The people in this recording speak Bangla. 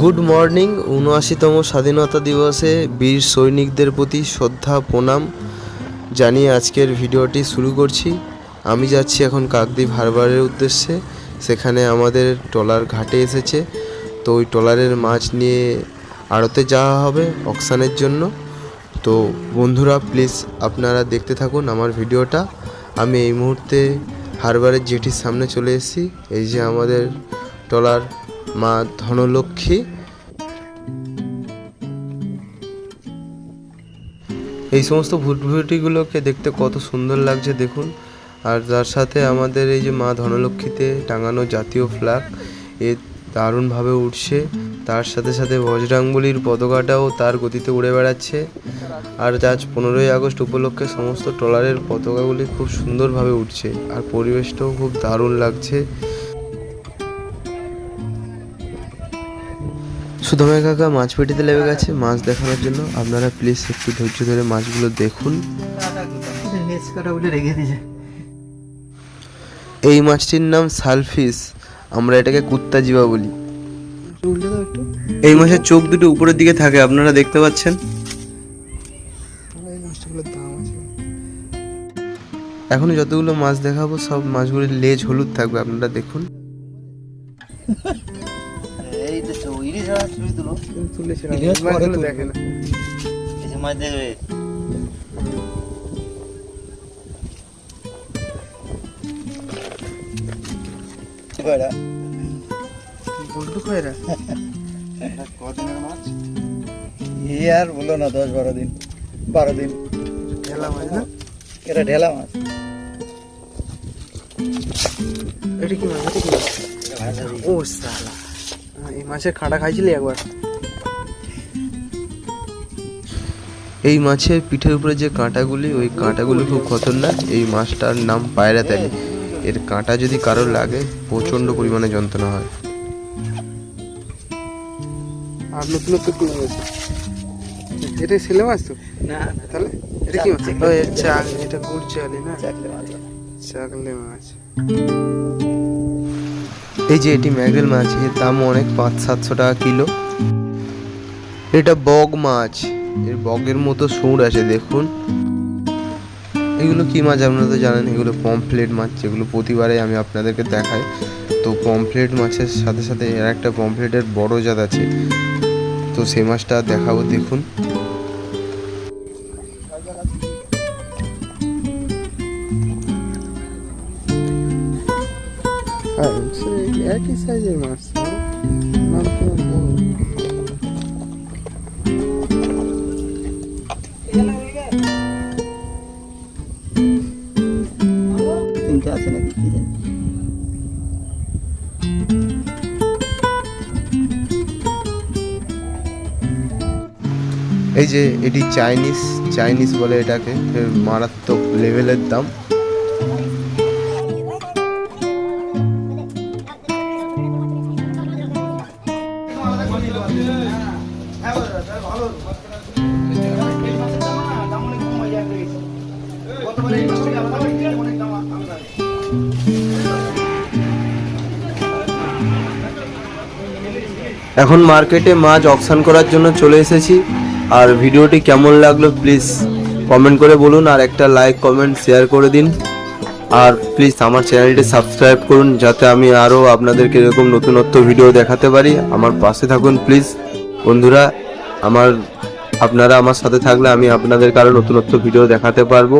গুড মর্নিং উনআশিতম স্বাধীনতা দিবসে বীর সৈনিকদের প্রতি শ্রদ্ধা, প্রণাম জানিয়ে আজকের ভিডিওটি শুরু করছি। আমি যাচ্ছি এখন কাকদ্বীপ হারবারের উদ্দেশ্যে। সেখানে আমাদের ট্রলার ঘাটে এসেছে। তো ওই ট্রলারের মাছ নিয়ে আড়তে যাওয়া হবে অকশানের জন্য। তো বন্ধুরা প্লিজ আপনারা দেখতে থাকুন আমার ভিডিওটা। আমি এই মুহূর্তে হারবারের জেটির সামনে চলে এসেছি। এই যে আমাদের ট্রলার মা ধনলক্ষ্মী। এই সমস্ত ভুটভুটিগুলোকে দেখতে কত সুন্দর লাগছে, দেখুন। আর তার সাথে আমাদের এই যে মা ধনলক্ষ্মীতে টাঙানো জাতীয় ফ্ল্যাগ এ দারুণভাবে উঠছে। তার সাথে সাথে বজরাঙ্গলির পতাকাটাও তার গতিতে উড়ে বেড়াচ্ছে। আর আজ পনেরোই আগস্ট উপলক্ষে সমস্ত ট্রলারের পতাকাগুলি খুব সুন্দরভাবে উঠছে আর পরিবেশটাও খুব দারুণ লাগছে। সুধময় কাকা মাছ পেটিতে লেগে গেছে মাছ দেখানোর জন্য। আপনারা প্লিজ একটু ধৈর্য ধরে মাছগুলো দেখুন। এই মাছটির নাম সালফিশ আমরা এটাকে কুত্তা জিবা বলি। এই মাছের চোখ দুটো উপরের দিকে থাকে আপনারা দেখতে পাচ্ছেন? এখন যতগুলো মাছ দেখাবো সব মাছগুলির লেজ হলুদ থাকবে আপনারা দেখুন। দেখে না এসে মাছ? এ আর বলো না দশ বারো দিন বারো দিন। ঢেলা মাছ না? এটা ঢেলা মাছ। এটা কি মাছ? এটা কি মাছ? ও সালা। এই মাছের খাঁটা খাইছিলি একবার? এই মাছের পিঠের উপরে যে কাঁটাগুলি ওই কাঁটাগুলি খুব খতরনাক। এই মাছটার নাম পায়রাতালি এর কাঁটা যদি কারোর লাগে প্রচণ্ড পরিমাণে যন্ত্রণা হয়। আর কি এটা ছেলে মাছ তো? না তাহলে এটা কি মাছ ও এটা গুড় চালি না? চাকলে মাছ। এই যে এটি ম্যাগরেল মাছ এর দাম অনেক পাঁচ সাতশো টাকা কিলো। এটা বগ মাছ। এর বগের মতো সুর আছে দেখুন। এগুলো কি মাছ আপনারা তো জানেন? এগুলো পমফ্লেট মাছ যেগুলো প্রতিবারে আমি আপনাদেরকে দেখাই। তো পমফ্লেট মাছের সাথে সাথে এর একটা পমফ্লেটের বড় জাত আছে। তো সেই মাছটা দেখাবো দেখুন। হ্যাঁ একই সাইজের মাছ বড়। তিনটে এই যে এটি চাইনিজ চাইনিজ বলে এটাকে মারাত্মক লেভেলের দাম এখন মার্কেটে মাছ অকশন করার জন্য চলে এসেছি। আর ভিডিওটি কেমন লাগল প্লিজ কমেন্ট করে বলুন আর একটা লাইক কমেন্ট শেয়ার করে দিন। আর প্লিজ আমার চ্যানেলটি সাবস্ক্রাইব করুন যাতে আমি আরও আপনাদেরকে এরকম নতুনত্ব ভিডিও দেখাতে পারি। আমার পাশে থাকুন প্লিজ। বন্ধুরা, আমার, আপনারা আমার সাথে থাকলে আমি আপনাদেরকে আরও নতুনত্ব ভিডিও দেখাতে পারব।